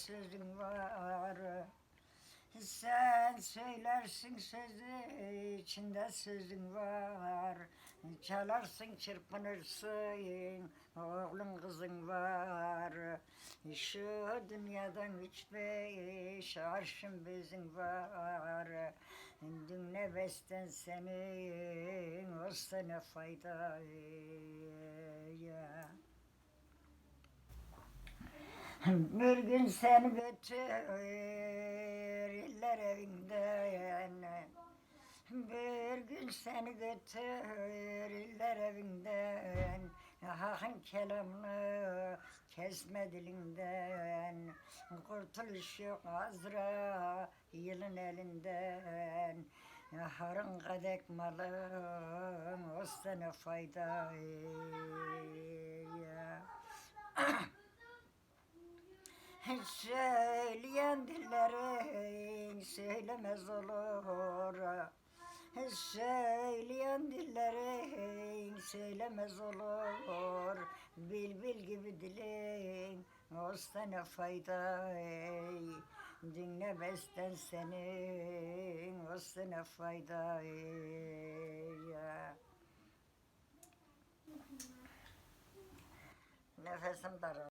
sözün var. Sen söylersin sözü içinde sözün var. Çalarsın çırpınırsın oğlun kızın var. Şu dünyadan üç beş arşın bezin var. Dün ne besten senin olsa ne fayda ya bir gün seni götür iller evinden. Bir gün seni götür iller evinden. Hakkın kelamını kesme dilinden. Kurtuluş yok Azra yılın elinden. Harın kadek malın olsa ne fayda ya. Söyleyen dillerin söylemez olur Söyleyen dillerin söylemez olur Bilbil gibi dilin olsa ne fayda ey Dinle besten senin olsa ne fayda ey ya. Nefesim daraldı.